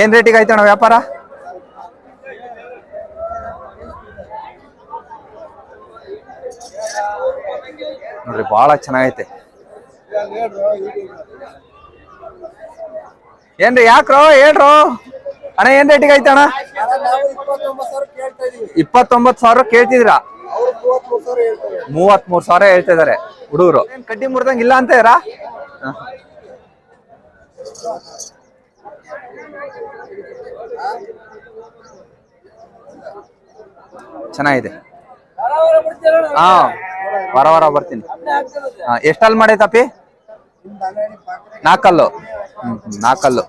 ಏನ್ ರೇಟಿಗೆ ಅಣ್ಣ ವ್ಯಾಪಾರ? ನೋಡ್ರಿ ಬಹಳ ಚೆನ್ನಾಗೈತೆ. ಏನ್ರಿ ಯಾಕ್ರೋ ಹೇಳ್ರೋ? ಅಣ್ಣ ಏನ್ ರೇಟಿಗೆ ಐತೆ ಅಣ್ಣ? ಇಪ್ಪತ್ತೊಂಬತ್ತು ಸಾವಿರ ಕೇಳ್ತಿದಿರ ಮೂವತ್ ಮೂರ್ ಸಾವಿರ ಹೇಳ್ತಾ ಇದಾರೆ ಹುಡುಗರು. ಕಡ್ಡಿ ಮುರ್ದಂಗ್ ಇಲ್ಲ ಅಂತ ಇರಾ ಚೆನ್ನಾಗಿದೆ. ಹಾ ವಾರ ವಾರ ಬರ್ತೀನಿ. ಹಾ ಎಷ್ಟಲ್ಲಿ ಮಾಡೈತಪ್ಪಿ ನಾಲ್ಕಲ್ಲು ಹ್ಮ್ ಹ್ಮ್, ನಾಲ್ಕಲ್ಲು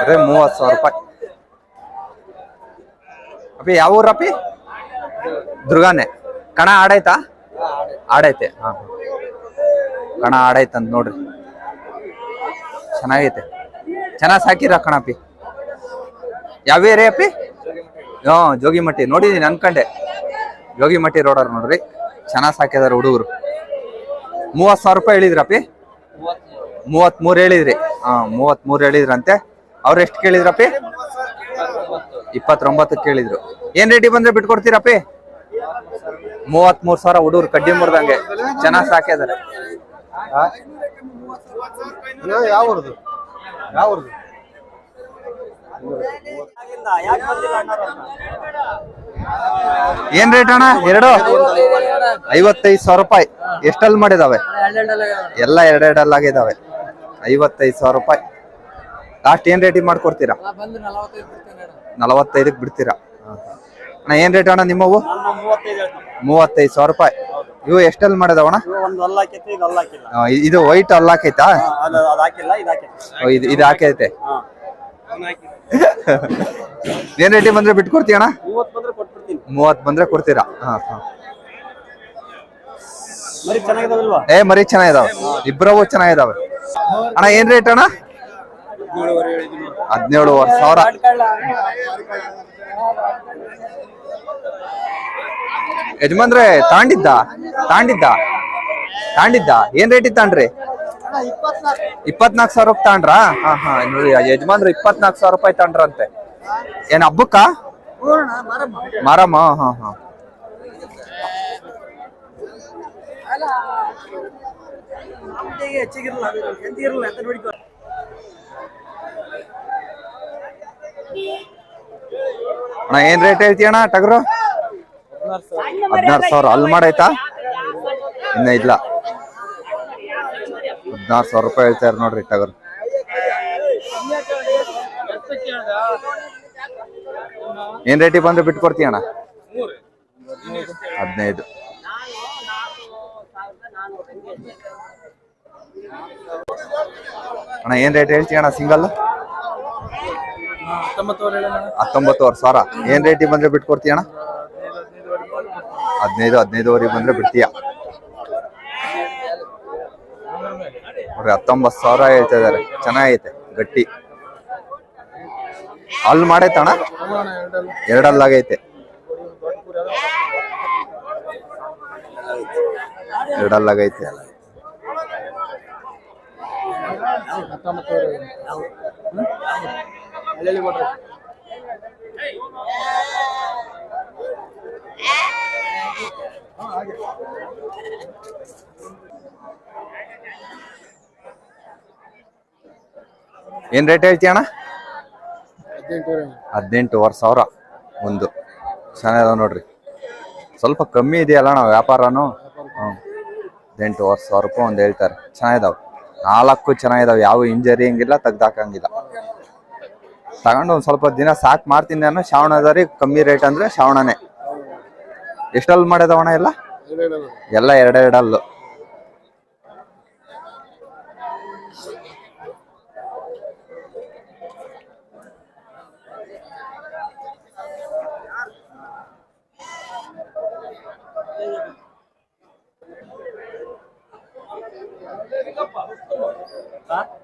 ಅದೇ ಮೂವತ್ತು ಸಾವಿರ ರೂಪಾಯಿ. ಅಪ್ಪಿ ಯಾವ ಊರಪ್ಪಿ ದುರ್ಗಾನೆ. ಕಣ ಆಡೈತಾ? ಆಡೈತೆ. ಹಾ. ಕಣ ಆಡೈತಂತ ನೋಡ್ರಿ. ಚೆನ್ನಾಗೈತೆ. ಚೆನ್ನಾಗಿ ಸಾಕಿರ ಕಣಪ್ಪಿ ಯಾವೇ ರೀ ಅಪ್ಪಿ? ಹ್ಞೂ, ಜೋಗಿಮಟ್ಟಿ. ನೋಡಿದೀನಿ ಅನ್ಕಂಡೆ ಜೋಗಿಮಟ್ಟಿ ರೋಡರ್ ನೋಡ್ರಿ. ಚೆನ್ನಾಗಿ ಸಾಕಿದಾರೆ ಹುಡುಗರು. ಮೂವತ್ತು ಸಾವಿರ ರೂಪಾಯಿ ಹೇಳಿದ್ರಪ್ಪಿ ಮೂವತ್ತ್ಮೂರು ಹೇಳಿದ್ರಿ. ಹಾ ಮೂವತ್ಮೂರು ಹೇಳಿದ್ರಂತೆ. ಅವ್ರು ಎಷ್ಟು ಕೇಳಿದ್ರಪ್ಪಿ ಇಪ್ಪತ್ತೊಂಬತ್ತು ಕೇಳಿದ್ರು. ಏನ್ ರೇಟಿ ಬಂದ್ರೆ ಬಿಟ್ಕೊಡ್ತೀರಪ್ಪಿ ಮೂವತ್ತ್ಮೂರು ಸಾವಿರ ಹುಡುಗರು ಕಡ್ಡಿ ಮುರಿದಂಗೆ. ಚೆನ್ನಾಗಿ ಸಾಕಿದಾರೆ. ಯಾವ್ದು ಯಾವ್ದು ಏನ್ ರೇಟ್ ಅಣ್ಣ? ಎರಡು? ಐವತ್ತೈದು ಸಾವಿರ ರೂಪಾಯಿ. ಎಷ್ಟಲ್ಲಿ ಮಾಡಿದಾವೆ? ಎಲ್ಲ ಎರಡೆರಡಲ್ಲಿ ಆಗಿದಾವೆ. ಐವತ್ತೈದು ಸಾವಿರ ರೂಪಾಯಿ. ಲಾಸ್ಟ್ ಏನ್ ರೇಟಿಗೆ ಮಾಡ್ಕೊಡ್ತೀರಾ? ನಲವತ್ತೈದಕ್ಕೆ ಬಿಡ್ತೀರಾ? ಅಣ್ಣ, ಏನ್ ರೇಟ್ ಅಣ್ಣ ನಿಮ್ಮವು? ಮೂವತ್ತೈದು ಸಾವಿರ ರೂಪಾಯಿ. ಇವು ಎಷ್ಟಲ್ಲಿ ಮಾಡಿದಾವಣ್ಣ? ಒಂದು ಅಲ್ಲ ಹಾಕೈತಿ ಇದು ಅಲ್ಲ ಹಾಕಿಲ್ಲ. ಇದು ವೈಟ್ ಅಲ್ಲ ಹಾಕೈತಾ? ಅದು ಅದು ಹಾಕಿಲ್ಲ ಇದು ಹಾಕೈತಿ. ಓ, ಇದು ಇದು ಹಾಕೈತೆ. ಹಾ. ಏನ್ ರೇಟಿ ಬಂದ್ರೆ ಬಿಟ್ಕೊಡ್ತೀಯ ಅಣ್ಣ? ಮೂವತ್ತು ಬಂದ್ರೆ ಕೊಟ್ಬಿಡ್ತೀನಿ. ಬಂದ್ರೆ ಕೊಡ್ತೀರಾ? ಹಾ ಹಾ. ಮರಿ ಚೆನ್ನಾಗಿದಾವಲ್ವಾ? ಏ ಮರಿ ಚೆನ್ನಾಗಿದಾವೆ. ಇಬ್ಬರವು ಚೆನ್ನಾಗಿದಾವೆ. ಅಣ್ಣ ಏನ್ ರೇಟ್ ಅಣ್ಣ? ಹದಿನೇಳುವರೆ ಸಾವಿರ. ಯಜಮಾನ್ರೆ, ತಾಂಡಿದ್ದ? ತಾಂಡಿದ್ದ? ತಾಂಡಿದ್ದ? ಏನ್ ರೇಟ್ ತಾಂಡ್ರಿ? ಇಪ್ಪತ್ನಾಲ್ಕು ಸಾವಿರ ರೂಪಾಯಿ ತಾಂಡ್ರಾ? ಹಾ ಹಾ, ನೋಡಿ ಯಜಮಾನ್ರು ಇಪ್ಪತ್ನಾಲ್ಕು ಸಾವಿರ ರೂಪಾಯಿ ತಾಂಡ್ರಂತೆ. ಏನ್, ಹಬ್ಬಕ್ಕ? ಮಾರಮ್ಮ, ಹಾ ಹಾ ಹೆಚ್ಚಿಗಿರಲ್ಲ ಅಣ್ಣ, ಏನ್ ರೇಟ್ ಹೇಳ್ತೀಯ ಅಣ್ಣ, ಟಗರು? ಹದಿನಾರು ಸಾವಿರ. ಅಲ್ಲಿ ಮಾಡಾಯ್ತಾ ಇನ್ನ ಇಲ್ಲ. ಹದಿನಾರು ಸಾವಿರ ರೂಪಾಯಿ ಹೇಳ್ತಾರೆ ನೋಡ್ರಿ ಟಗರು. ಏನ್ ರೇಟಿಗೆ ಬಂದ್ರೆ ಬಿಟ್ಟು ಕೊಡ್ತೀಯ ಅಣ್ಣ? ಹದಿನೈದು. ಅಣ್ಣ, ಏನ್ ರೇಟ್ ಹೇಳ್ತೀಯ ಅಣ್ಣ ಸಿಂಗಲ್ ಹತ್ತೊಂಬತ್ತುವರೆ ಸಾವಿರ. ಏನ್ ರೇಟಿಗೆ ಬಂದ್ರೆ ಬಿಟ್ಕೊಡ್ತೀಯ ಹದಿನೈದು ಹದಿನೈದುವರೆಗೆ ಬಂದ್ರೆ ಬಿಡ್ತೀಯ. ನೋಡ್ರಿ ಹತ್ತೊಂಬತ್ತು ಸಾವಿರ ಹೇಳ್ತಾ ಇದಾರೆ ಚೆನ್ನಾಗೈತೆ ಗಟ್ಟಿ. ಅಲ್ಲಿ ಮಾಡೈತಣ್ಣ? ಎರಡಲ್ಲಾಗೈತೆ. ಎರಡಲ್ಲಾಗೈತೆ. ಏನ್ ರೇಟ್ ಹೇಳ್ತೀಯಣ್ಣ ಹದಿನೆಂಟುವರೆ ಸಾವಿರ ಒಂದು. ಚೆನ್ನಾಗ ನೋಡ್ರಿ. ಸ್ವಲ್ಪ ಕಮ್ಮಿ ಇದೆಯಲ್ಲ ನಾವು ವ್ಯಾಪಾರನು? ಹ್ಞೂ ಹದಿನೆಂಟುವರೆ ಸಾವಿರ ರೂಪಾಯಿ ಒಂದು ಹೇಳ್ತಾರೆ. ಚೆನ್ನಾಗಿದಾವೆ ನಾಲ್ಕು ಚೆನ್ನಾಗಿದಾವೆ ಯಾವ ಇಂಜರಿ ಹಂಗಿಲ್ಲ ತೆಗ್ದಾಕಂಗಿಲ್ಲ ತಗೊಂಡು ಒಂದು ಸ್ವಲ್ಪ ದಿನ ಸಾಕ್ ಮಾಡ್ತೀನಿ ಅನ್ನೋ ಶ್ರಾವಣದಾರಿ ಕಮ್ಮಿ ರೇಟ್ ಅಂದ್ರೆ ಶ್ರಾವಣನೇ. ಎಷ್ಟಲ್ಲಿ ಮಾಡ್ಯದವಣ ಎಲ್ಲ? ಎಲ್ಲ ಎರಡೆರಡಲ್ಲು Huh?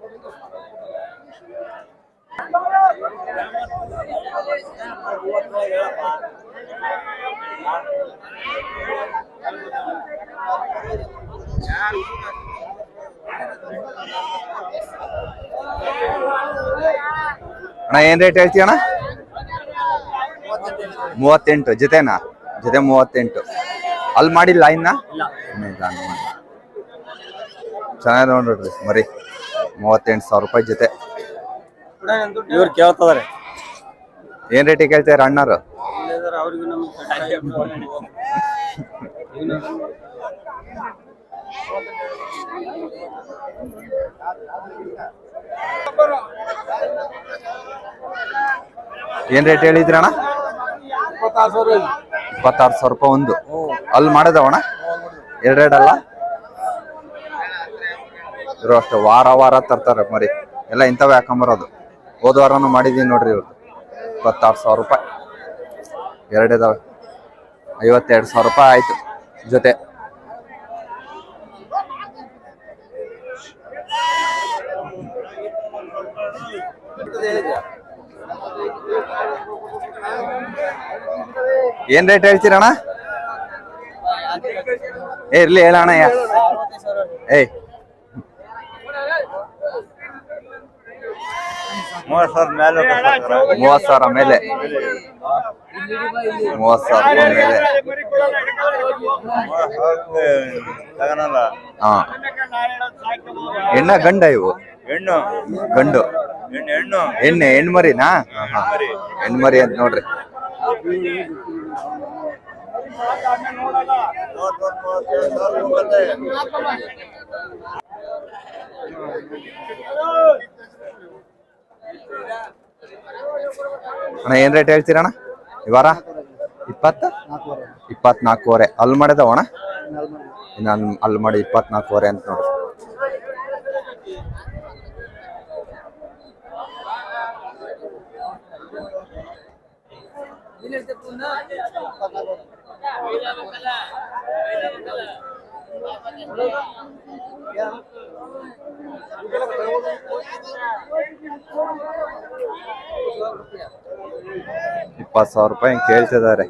ಅಣ್ಣ ಏನ್ ರೇಟ್ ಹೇಳ್ತೀಯ ಮೂವತ್ತೆಂಟು. ಜೊತೆನಾ? ಜೊತೆ ಮೂವತ್ತೆಂಟು. ಅಲ್ಲಿ ಮಾಡಿಲ್ಲ ಇನ್ನ ಚೆನ್ನಾಗಿ ನೋಡ್ರಿ ಮರಿ. ಮೂವತ್ತೆಂಟು ಸಾವಿರ ರೂಪಾಯಿ ಜೊತೆ. ಇವ್ರು ಕೇಳ್ತದಾರೆ ಏನ್ ರೇಟ್ ಕೇಳ್ತಾರೆ ಅಣ್ಣರು ಏನ್ ರೇಟ್ ಹೇಳಿದ್ರಣ್ಣ ಇಪ್ಪತ್ತಾರು ಸಾವಿರ ರೂಪಾಯಿ ಒಂದು. ಅಲ್ಲಿ ಮಾಡಿದವಣ ಎರಡೆರಡಲ್ಲ ಇರೋ ಅಷ್ಟು ವಾರ ವಾರ ತರ್ತಾರೆ ಮರಿ. ಎಲ್ಲ ಇಂಥವೇ ಹಾಕೊಂಬರೋದು ಹೋದ ವಾರನೂ ಮಾಡಿದೀನಿ ನೋಡ್ರಿ ಇವತ್ತು. ಇಪ್ಪತ್ತಾರು ಸಾವಿರ ರೂಪಾಯಿ. ಎರಡಿದಾವೆ ಐವತ್ತೆರಡು ಸಾವಿರ ರೂಪಾಯಿ ಆಯ್ತು ಜೊತೆ. ಏನ್ ರೇಟ್ ಹೇಳ್ತೀರಣ್ಣ? ಏ, ಇರ್ಲಿ ಹೇಳಣ್ಣ, ಯಾ. ಏಯ್. ಮೂವತ್ತು ಸಾವಿರ ಮೇಲೆ ಮೂವತ್ತು ಸಾವಿರ ಮೇಲೆ. ಮೂವತ್ತು ಸಾವಿರ ಮೇಲೆ. ತಗನಲ್ಲ ಹಾ. ಹೆಣ್ಣ ಗಂಡ ಇವು? ಹೆಣ್ಣು. ಗಂಡು. ಹೆಣ್ಣು ಹೆಣ್ಣು. ಹೆಣ್ಮರಿನಾ? ಹೆಣ್ಮರಿ. ಅಂತ ನೋಡ್ರಿ. ಅಣ್ಣ, ಏನ್ ರೇಟ್ ಹೇಳ್ತೀರಣ ಈ ವಾರ? ಇಪ್ಪತ್ತ? ಇಪ್ಪತ್ನಾಲ್ಕೂವರೆ. ಅಲ್ಲಿ ಮಾಡಿದವ ಅಣ್ಣ? ಇನ್ನು ಅಲ್ಲಿ ಮಾಡಿ ಇಪ್ಪತ್ನಾಲ್ಕೂವರೆ ಅಂತ ನೋಡ್ರಿ ಇಪ್ಪತ್ತು ಸಾವಿರ ರೂಪಾಯಿ ಕೇಳ್ತಿದ್ದಾರೆ.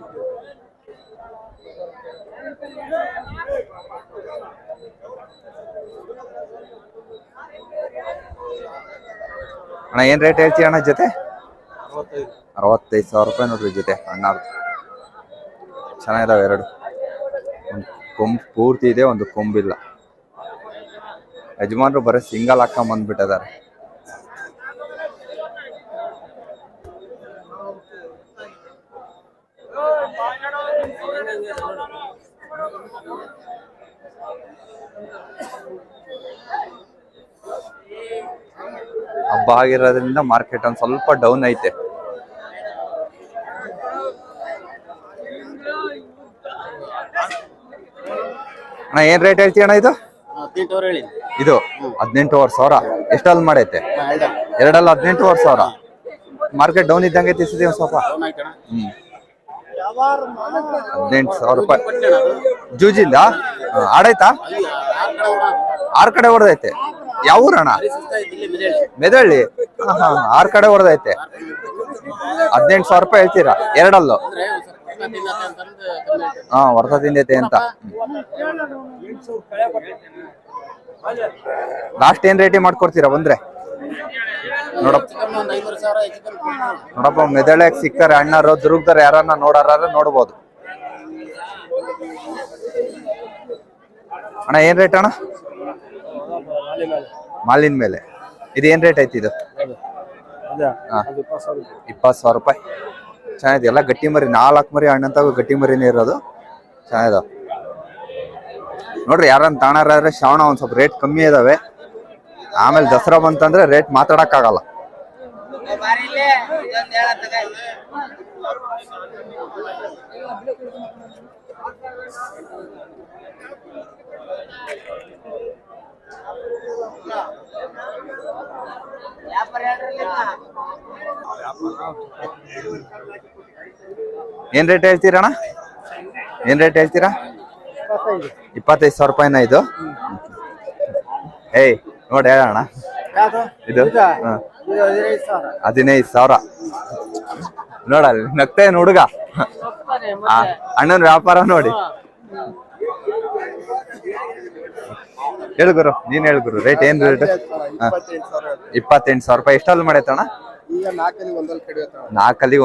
ಅಣ್ಣ ಏನ್ ರೇಟ್ ಹೇಳ್ತೀಯ ಅಣ್ಣ ಜೊತೆ? ಅರವತ್ತೈದು ಸಾವಿರ ರೂಪಾಯಿ ನೋಡ್ರಿ ಜೊತೆ ಅಣ್ಣ. ಚೆನ್ನಾಗಿದಾವೆ ಎರಡು. ಕೊಂಬ್ ಪೂರ್ತಿ ಇದೆ, ಒಂದು ಕೊಂಬಿಲ್ಲ. ಯಜಮಾನರು ಬರೀ ಸಿಂಗಲ್ ಹಾಕೊಂಡ್ ಬಂದ್ಬಿಟ್ಟಿದ್ದಾರೆ ಹಬ್ಬ ಆಗಿರೋದ್ರಿಂದ ಮಾರ್ಕೆಟ್ ಒಂದು ಸ್ವಲ್ಪ ಡೌನ್ ಐತೆ. ಅಣ್ಣ ಏನ್ ರೇಟ್ ಹೇಳ್ತೀಯ ಅಣ್ಣ ಇದು? ಇದು? ಹದಿನೆಂಟುವರೆ ಸಾವಿರ? ಎಷ್ಟಲ್ಲಿ ಮಾಡೈತೆ? ಎರಡಲ್ಲ. ಹದಿನೆಂಟುವರೆ ಸಾವಿರ? ಮಾರ್ಕೆಟ್ ಡೌನ್ ಇದ್ದಂಗೆ ತಿಸ್ತೀವಿ ಒಂದು ಸ್ವಲ್ಪ. ಹ್ಮ್. ಹದಿನೆಂಟು ಸಾವಿರ ರೂಪಾಯಿ. ಜೂಜಿಂದ? ಆಡೈತಾ? ಆಡಾಯ್ತಾ ಆರ್ ಕಡೆ ಹೊಡೆದೈತೆ. ಯಾವ ಊರಣ್ಣ? ಮೆದಳ್ಳಿ. ಹಾ, ಹಾ, ಆರ್ ಕಡೆ ಹೊಡೆದೈತೆ. ಹದಿನೆಂಟು ಸಾವಿರ ರೂಪಾಯಿ ಹೇಳ್ತೀರಾ? ಎರಡಲ್ಲು? ಹಾ ವರ್ಷ ತಿಂದೈತೆ ಅಂತ. ಲಾಸ್ಟ್ ಏನ್ ರೇಟಿ ಮಾಡ್ಕೊಡ್ತೀರಾ? ಬಂದ್ರೆ. ನೋಡಪ್ಪ. ನೋಡಪ್ಪ ಮೆದಳ್ಯಾಗ ಸಿಗ್ತಾರೆ ದುರುಗ್ತಾರೆ ದುರ್ಗದಾರ ಯಾರನ್ನ ನೋಡಾರ ನೋಡ್ಬೋದು. ಅಣ್ಣ ಏನ್ ರೇಟ್ ಅಣ್ಣ? ಮಾಲಿನ ಮೇಲೆ. ಇದು ಏನ್ ರೇಟ್ ಐತಿ ಇದು. ಇಪ್ಪತ್ತು ಸಾವಿರ ರೂಪಾಯಿ. ಚೆನ್ನಾಗಿದೆ. ಎಲ್ಲ ಗಟ್ಟಿ ಮರಿ, ನಾಲ್ಕು ಮರಿ ಹಣ್ಣಂತಾಗ ಗಟ್ಟಿ ಮರಿನೇ ಇರೋದು. ಚೆನ್ನಾಗಿದಾವ ನೋಡ್ರಿ, ಯಾರನ್ನ ತಾಣಾರಾದ್ರೆ ಶ್ರಾವಣ ಒಂದ್ ಸ್ವಲ್ಪ ರೇಟ್ ಕಮ್ಮಿ ಇದಾವೆ. ಆಮೇಲೆ ದಸರಾ ಬಂತಂದ್ರೆ ರೇಟ್ ಮಾತಾಡಕ್ಕಾಗಲ್ಲ. ಏನ್ ರೇಟ್ ಹೇಳ್ತೀರಣ ಏನ್ ರೇಟ್ ಹೇಳ್ತೀರಾ? ಇಪ್ಪತ್ತೈದು ಸಾವಿರ ರೂಪಾಯಿನ ಇದು ಏಯ್, ನೋಡಿ ಹೇಳಣ್ಣ. ಇದು. ಹದಿನೈದು ಸಾವಿರ. ನೋಡಲ್ಲಿ ನಗ್ತೇನು ಹುಡುಗ. ಅಣ್ಣನ ವ್ಯಾಪಾರ ನೋಡಿ. ಹೇಳು ಗುರು ನೀನ್ ಹೇಳು ಗುರು ರೇಟ್ ಏನ್ ರೇಟ್ ಇಪ್ಪತ್ತೆಂಟು ಸಾವಿರ ರೂಪಾಯಿ ಎಷ್ಟಲ್ಲಿ ಮಾಡೈತಣ್ಣ ಈಗ ನಾಲ್ಕಲ್ಲಿ ಒಂದಲ್ಲಿ ಕಡಿಯುತ್ತಾಳ ನಾಲ್ಕಲ್ಲಿ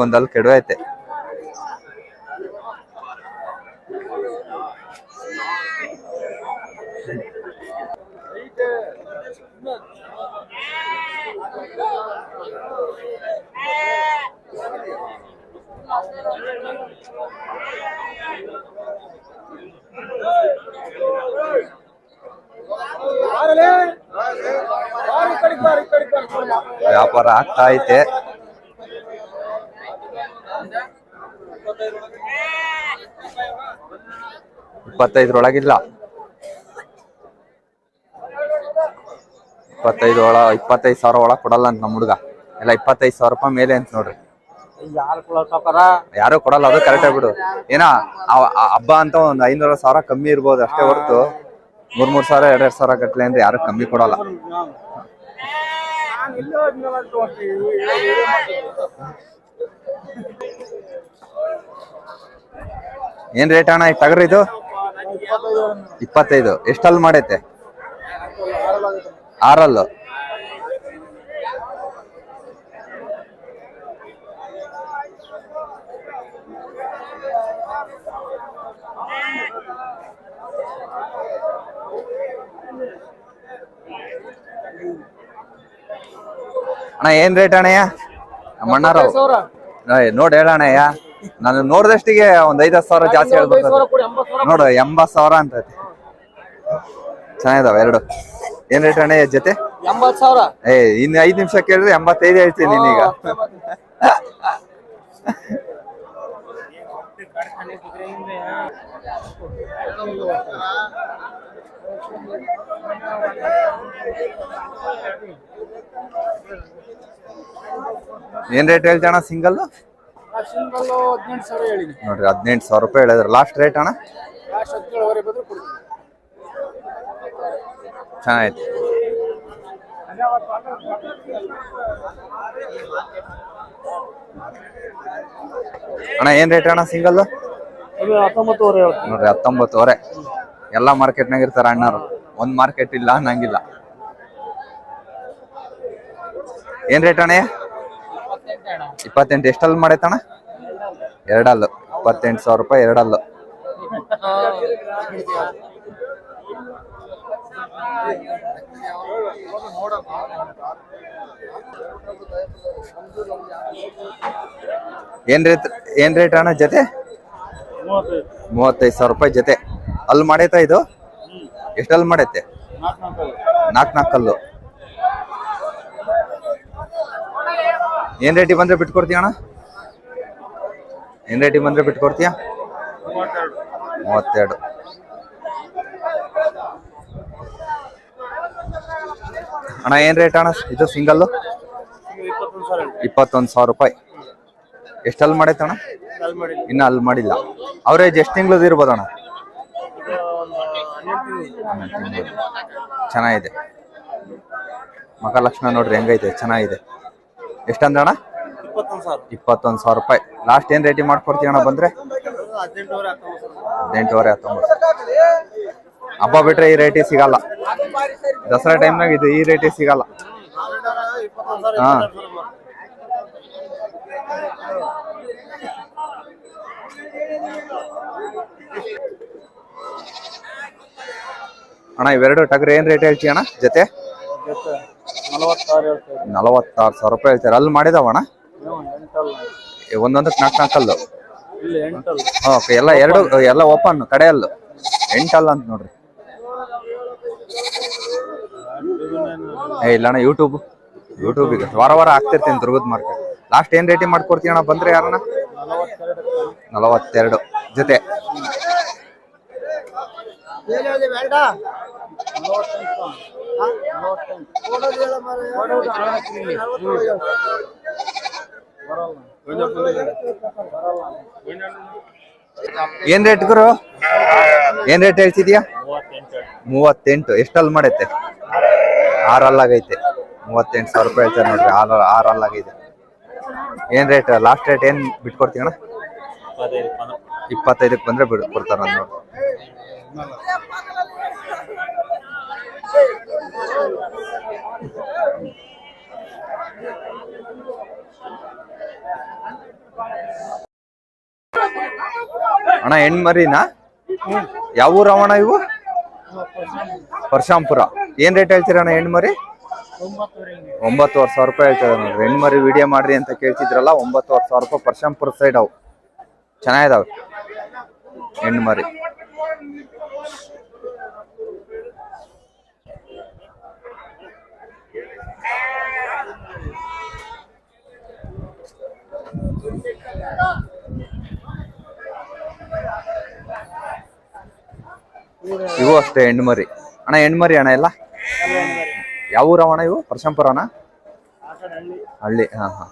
ವ್ಯಾಪಾರ ಆಗ್ತಾ ಐತೆ. ಇಪ್ಪತ್ತೈದರೊಳಗಿಲ್ಲ. ಇಪ್ಪತ್ತೈದು ಒಳ ಇಪ್ಪತ್ತೈದು ಸಾವಿರ ಒಳಗೆ ಕೊಡಲ್ಲ ಅಂತ ನಮ್ಮ ಹುಡುಗ. ಎಲ್ಲ ಇಪ್ಪತ್ತೈದು ಸಾವಿರ ರೂಪಾಯಿ ಮೇಲೆ ಅಂತ ನೋಡ್ರಿ. ಯಾರು ಕೊಡಲ್ಲ ಅದು ಕರೆಕ್ಟ್ ಬಿಡು ಏನ ಹಬ್ಬ ಅಂತ ಒಂದ್ ಐನೂರು ಸಾವಿರ ಕಮ್ಮಿ ಇರ್ಬೋದು ಅಷ್ಟೇ ಹೊರತು. ಮೂರ್ ಮೂರ್ ಸಾವಿರ ಎರಡ್ ಎರಡ್ ಸಾವಿರ ಗಟ್ಲೆ ಅಂದ್ರೆ ಯಾರು ಕಮ್ಮಿ ಕೊಡಲ್ಲ. ಏನ್ ರೇಟ್ ಅಣ್ಣ ಈ ತಗ್ರಿ ಇದು? ಇಪ್ಪತ್ತೈದು. ಎಷ್ಟಲ್ಲಿ ಮಾಡೈತೆ? ಆರಲ್ಲು. ಅಣ್ಣ ಏನ್ ರೇಟ್ ಅಣ್ಣಯ್ಯ ಅಣ್ಣಾರು. ನೋಡಿ ಹೇಳಣ್ಣಯ್ಯ ನಾನು ನೋಡಿದಷ್ಟಿಗೆ ಒಂದ್ ಐದ್ ಸಾವಿರ ಜಾಸ್ತಿ ಹೇಳ್ಬೇಕು ನೋಡು ಎಂಬತ್ ಸಾವಿರ ಅಂತ. ಚೆನ್ನಾಗಿದಾವ ಎರಡು. ಏನ್ ರೇಟ್ ಅಣ್ಣ ಜೊತೆ? ಏ ಇನ್ ಐದ್ ನಿಮಿಷ ಕೇಳಿದ್ರೆ ಎಂಬತ್ತೈದು ಹೇಳ್ತೀನಿ ನೀನೀಗ ಏನ್ ರೇಟ್ ಹೇಳ್ತಣ್ಣ ಸಿಂಗಲ್ ನೋಡ್ರಿ ಹದಿನೆಂಟು ಸಾವಿರ ರೂಪಾಯಿ ಹೇಳಿದ್ರೆ. ಲಾಸ್ಟ್ ರೇಟ್ ಅಣ್ಣ? ಚೆನ್ನಾಯ್ತು ಚೆನ್ನಾಗೈತೆ. ಅಣ್ಣ ಏನ್ ರೇಟ್ ಅಣ್ಣ ಸಿಂಗಲ್ ನೋಡ್ರಿ ಹತ್ತೊಂಬತ್ತುವರೆ. ಎಲ್ಲಾ ಮಾರ್ಕೆಟ್ನಾಗ ಇರ್ತಾರ ಅಣ್ಣಾರು ಒಂದ್ ಮಾರ್ಕೆಟ್ ಇಲ್ಲ ಅನ್ನಂಗಿಲ್ಲ. ಏನ್ ರೇಟ್ ಅಣ್ಣ ಇಪ್ಪತ್ತೆಂಟು. ಎಷ್ಟಲ್ಲಿ ಮಾಡೈತಣ್ಣ? ಎರಡಲ್ಲು. ಇಪ್ಪತ್ತೆಂಟು ಸಾವಿರ ರೂಪಾಯಿ ಎರಡಲ್ಲು. ಏನ್ ರೇಟ್ ಏನ್ ರೇಟ್ ಅಣ್ಣ ಜೊತೆ? ಮೂವತ್ತೈದು ಸಾವಿರ ರೂಪಾಯಿ ಜೊತೆ. ಅಲ್ಲಿ ಮಾಡೈತಾ ಇದು? ಎಷ್ಟಲ್ಲಿ ಮಾಡೈತೆ? ನಾಲ್ಕು ಕಲ್ಲು ಏನ್ ರೇಟಿಗೆ ಬಂದ್ರೆ ಬಿಟ್ಕೊಡ್ತೀಯ ಅಣ್ಣ? ಏನ್ ರೇಟಿಗೆ ಬಂದ್ರೆ ಬಿಟ್ಕೊಡ್ತೀಯ? ಮೂವತ್ತೆರಡು. ಅಣ್ಣ, ಏನ್ ರೇಟ್ ಅಣ್ಣ ಇದು ಸಿಂಗಲ್ ಇಪ್ಪತ್ತೊಂದು ಸಾವಿರ ರೂಪಾಯಿ. ಎಷ್ಟಲ್ಲಿ ಮಾಡೈತೆ ಅಣ್ಣ? ಇನ್ನ ಅಲ್ಲಿ ಮಾಡಿಲ್ಲ. ಅವರೇಜ್ ಎಷ್ಟು ತಿಂಗಳದ್ದು ಇರ್ಬೋದು ಅಣ್ಣ ಚೆನ್ನಾಗಿದೆ. ಮಹಾಲಕ್ಷ್ಮಿ ನೋಡ್ರಿ ಹೆಂಗೈತೆ ಚೆನ್ನಾಗಿದೆ. ಎಷ್ಟಂದ್ರೆ ಅಣ್ಣ? ಇಪ್ಪತ್ತೊಂದು ಸಾವಿರ. ರೂಪಾಯಿ. ಲಾಸ್ಟ್ ಏನ್ ರೇಟಿ ಮಾಡ್ಕೊಡ್ತೀವಿ ಅಣ್ಣ ಬಂದ್ರೆ? ಹದಿನೆಂಟುವರೆ ಹತ್ತೊಂಬತ್ತು. ಹಬ್ಬ ಬಿಟ್ರೆ ಈ ರೇಟಿಗೆ ಸಿಗಲ್ಲ. ದಸರಾ ಟೈಮ್ನಾಗ ಇದು ಈ ರೇಟಿಗೆ ಸಿಗಲ್ಲ. ಹಾ. ಅಣ್ಣ ಇವೆರಡು ಟಗರ್ ಏನ್ ರೇಟ್ ಹೇಳ್ತೀಯ ಅಣ್ಣ? ಜೊತೆ? ನಲವತ್ತಾರು ಸಾವಿರ ರೂಪಾಯಿ ಹೇಳ್ತಾರೆ. ಅಲ್ಲಿ ಮಾಡಿದಾವ ಅಣ್ಣ? ಒಂದೊಂದಕ್ಕೆ ನಾಲ್ಕು ನಾಲ್ಕಲ್ಲು ಓಕೆ ಎಲ್ಲ ಎರಡು ಎಲ್ಲ ಓಪನ್ ಕಡೆಯಲ್ಲು. ಎಂಟಲ್ಲ ಅಂತ ನೋಡ್ರಿ. ಏ ಇಲ್ಲ ಅಣ್ಣ ಯೂಟ್ಯೂಬ್ ಈಗ. ವಾರ ವಾರ ಆಗ್ತಿರ್ತೀನಿ ದುರ್ಗದ ಮಾರ್ಕೆಟ್ ಲಾಸ್ಟ್ ಏನ್ ರೇಟಿಂಗ್ ಮಾಡ್ಕೊಡ್ತೀನಿ ಅಣ್ಣ? ಬಂದ್ರೆ ಯಾರಣ್ಣ ನಲವತ್ತೆರಡು. ಜೊತೆ? ಏನ್ ರೇಟ್ ಗುರು? ಏನ್ ರೇಟ್ ಹೇಳ್ತಿದ್ಯಾ? ಮೂವತ್ತೆಂಟು. ಎಷ್ಟಲ್ಲಿ ಮಾಡೈತೆ? ಆರಲ್ಲಾಗೈತೆ ಮೂವತ್ತೆಂಟು ಸಾವಿರ ರೂಪಾಯಿ ಹೇಳ್ತಾರೆ ನೋಡ್ರಿ. ಆರ ಆರಲ್ಲಾಗೈತೆ ಏನ್ ರೇಟ್ ಲಾಸ್ಟ್ ರೇಟ್ ಏನ್ ಬಿಟ್ಕೊಡ್ತೀವಿ ಅಣ್ಣ ಇಪ್ಪತ್ತೈದಕ್ಕೆ ಬಂದ್ರೆ ಬಿಡ್ ಕೊಡ್ತಾರ ನೋಡಿ ಅಣ್ಣ ಹೆಣ್ಮರಿನಾ ಯಾವ ಊರ ಅಣ್ಣ ಇವು? ಪರಶಾಂಪುರ ಏನ್ ರೇಟ್ ಹೇಳ್ತೀರ ಅಣ್ಣ ಹೆಣ್ಮರಿ ಒಂಬತ್ತುವರೆ ಸಾವಿರ ರೂಪಾಯಿ ಹೇಳ್ತಾರೆ ನೋಡ್ರಿ ಹೆಣ್ಮರಿ ವಿಡಿಯೋ ಮಾಡ್ರಿ ಅಂತ ಕೇಳ್ತಿದ್ರಲ್ಲ, ಒಂಬತ್ತುವರೆ ಸಾವಿರ ರೂಪಾಯಿ ಪರಶಾಂಪುರ ಸೈಡ್ ಅವು. ಚೆನ್ನಾಗಿದಾವೆ. ಹೆಣ್ಮರಿ ಇವು ಅಷ್ಟೇ, ಹೆಣ್ಮರಿ. ಅಣ್ಣ ಹೆಣ್ಮರಿ ಅಣ್ಣ ಎಲ್ಲ? ಯಾವ ಊರವ ಅಣ್ಣ ಇವು? ಪರಶಂಪುರನ ಹಳ್ಳಿ, ಹಾ ಹಾ.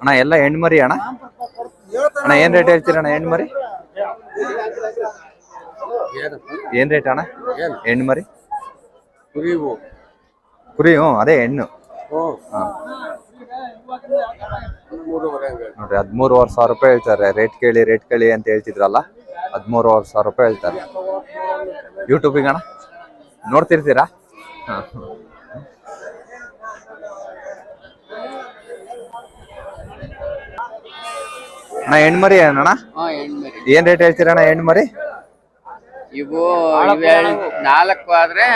ಅಣ್ಣ, ಎಲ್ಲ ಹೆಣ್ಮರಿ ಅಣ್ಣ? ಅಣ್ಣ, ಏನ್ ರೇಟ್ ಹೇಳ್ತೀರ ಅಣ್ಣ ಹೆಣ್ಮರಿ ಏನ್ ರೇಟ್ ಅಣ್ಣ? ಹೆಣ್ಮರಿ ಕುರಿ ಹ್ಞೂ ಅದೇ ಹೆಣ್ಣು. ನೋಡ್ರಿ, ಹದಿಮೂರುವರೆ ಸಾವಿರ ರೂಪಾಯಿ ಹೇಳ್ತಾರೆ. ರೇಟ್ ಕೇಳಿ ರೇಟ್ ಕೇಳಿ ಅಂತ ಹೇಳ್ತಿದ್ರಲ್ಲ, ಹದಿಮೂರುವರೆ ಸಾವಿರ ರೂಪಾಯಿ ಹೇಳ್ತಾರೆ. ಯೂಟ್ಯೂಬಿಗೆ ಅಣ್ಣ, ನೋಡ್ತಿರ್ತೀರಾ. ಅಣ್ಣ ಹೆಣ್ಮರಿ ಏನಣ್ಣ? ಹಾ ಹೆಣ್ಮರಿ ಏನ್ ರೇಟ್ ಹೇಳ್ತೀರಣ್ಣ ಹೆಣ್ಮರಿ ಇವು ನಾಲ್ಕು ಆದ್ರೆ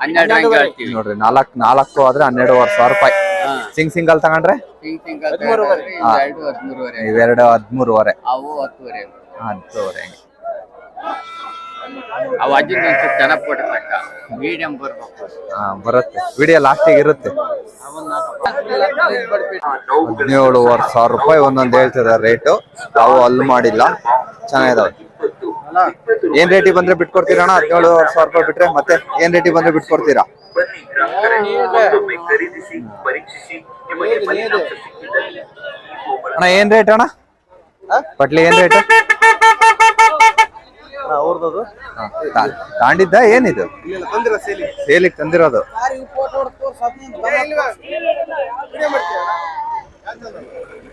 ಹನ್ನೆರಡು ಹೇಳ್ತೀವಿ. ನೋಡ್ರಿ ನಾಲ್ಕ್ ನಾಲ್ಕು ಆದ್ರೆ ಹನ್ನೆರಡುವರೆ ಸಾವಿರ ರೂಪಾಯಿ. ಸಿಂಗ್ ಸಿಂಗಲ್ ತಗೊಂಡ್ರೆ? ಇವೆರಡು ಹದಿಮೂರುವರೆ. ಅವು ಹತ್ತುವರೆ. ಹತ್ತುವರೆ. ಬರುತ್ತೆ. ವಿಡಿಯೋ ಇರುತ್ತೆ. ಹದಿನೇಳುವರೆ ಸಾವಿರ ರೂಪಾಯಿ ಒಂದೊಂದು ಹೇಳ್ತಿದ್ದಾರೆ ರೇಟು ನಾವು ಅಲ್ಲಿ ಮಾಡಿಲ್ಲ. ಚೆನ್ನಾಗಿದಾವೆ. ಏನ್ ರೇಟಿಗೆ ಬಂದ್ರೆ ಬಿಟ್ಕೊಡ್ತೀರಾ ಅಣ್ಣ? ಹದಿನೇಳುವರೆ ಸಾವಿರ ರೂಪಾಯಿ ಬಿಟ್ರೆ ಮತ್ತೆ ಏನ್ ರೇಟಿಗೆ ಬಂದ್ರೆ ಬಿಟ್ಕೊಡ್ತೀರಾ? ಅಣ್ಣ, ಏನ್ ರೇಟ್ ಅಣ್ಣ? ಪಟ್ಲಿ ಏನ್ ರೇಟ್ ಅವ್ರದ್ದು? ತಾಂಡಿದ್ದ ಏನಿದು? ಸೇಲಿಗೆ. ತಂದಿರೋದು.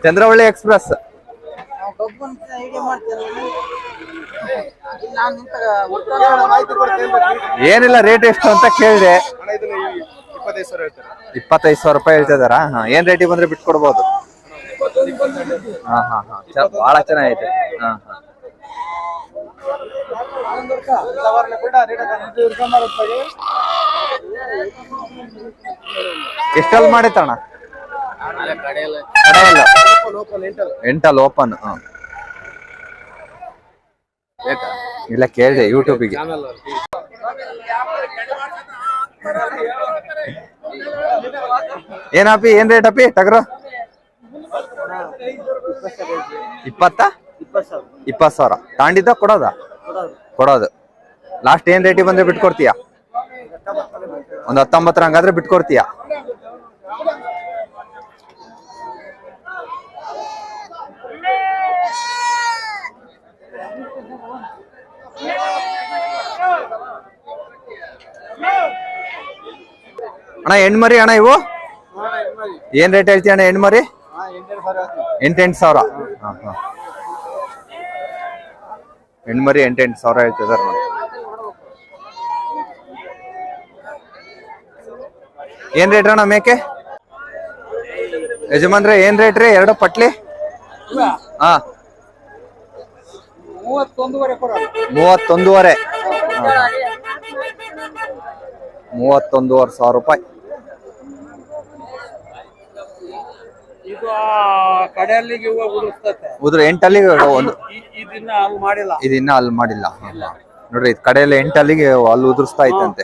ಚಂದ್ರವಳ್ಳಿ ಎಕ್ಸ್ಪ್ರೆಸ್. ಏನಿಲ್ಲ ರೇಟ್ ಎಷ್ಟು ಅಂತ ಕೇಳಿದೆ. ಇಪ್ಪತ್ತೈದು ಸಾವಿರ ರೂಪಾಯಿ ಹೇಳ್ತಿದಾರ? ಹಾ ಏನ್ ರೇಟಿಗೆ ಬಂದ್ರೆ ಬಿಟ್ಕೊಡ್ಬೋದು? ಹಾ ಹಾ ಹಾ. ಚ- ಬಹಳ ಚೆನ್ನಾಗೈತೆ. ಹಾ ಹಾ. ಎಷ್ಟಲ್ಲಿ ಮಾಡಿತ್ತಣ್ಣ ಎಂಟಲ್ ಓಪನ್ ಇಲ್ಲ ಕೇಳಿದೆ ಯೂಟ್ಯೂಬಿಗೆ ಏನಪ್ಪಿ ಏನ್ ರೇಟ್ ಅಪ್ಪಿ ಟಗರು? ಇಪ್ಪತ್ತ? ಇಪ್ಪತ್ ಸಾವಿರ. ತಾಂಡಿದ್ದ ಕೊಡೋದ? ಕೊಡೋದು. ಲಾಸ್ಟ್ ಏನ್ ರೇಟಿಗೆ ಬಂದ್ರೆ ಬಿಟ್ಕೊಡ್ತೀಯ? ಒಂದ್ ಹತ್ತೊಂಬತ್ತರ ಹಂಗಾದ್ರೆ ಬಿಟ್ಕೊಡ್ತೀಯ? ಅಣ್ಣ ಹೆಣ್ಮರಿ ಅಣ್ಣ ಇವು? ಏನ್ ರೇಟ್ ಹೇಳ್ತೀಯ ಅಣ್ಣ ಹೆಣ್ಮರಿ? ಎಂಟೆಂಟು ಸಾವಿರ. ಹಾ, ಹಾ. ಹೆಣ್ಮರಿ ಎಂಟೆಂಟು ಸಾವಿರ ಹೇಳ್ತಿದಾರೆ ನೋಡಿ. ಏನ್ ರೇಟ್ ಅಣ್ಣ ಮೇಕೆ? ಯಜಮಾನ್ರೆ ಏನ್ ರೇಟ್ ರೀ? ಎರಡು ಪಟ್ಲಿ? ಹಾ. ಮೂವತ್ತೊಂದೂವರೆ. ಮೂವತ್ತೊಂದೂವರೆ ಸಾವಿರ ರೂಪಾಯಿ. ಕಡೆಯಲ್ಲಿಗೆ ಉದುರಿಸ್ತತೆ. ಉದ್ರ ಎಂಟಲ್ಲಿ ಒಂದು ಇದನ್ನ ಅಲ್ಲಿ ಮಾಡಿಲ್ಲ. ಇದಿನ್ನ ಅಲ್ಲಿ ಮಾಡಿಲ್ಲ. ನೋಡ್ರಿ ಇದ್ ಕಡೆಯಲ್ಲಿ ಎಂಟಲ್ಲಿಗೆ ಅಲ್ಲಿ ಉದುರಿಸ್ತಾ ಐತಂತೆ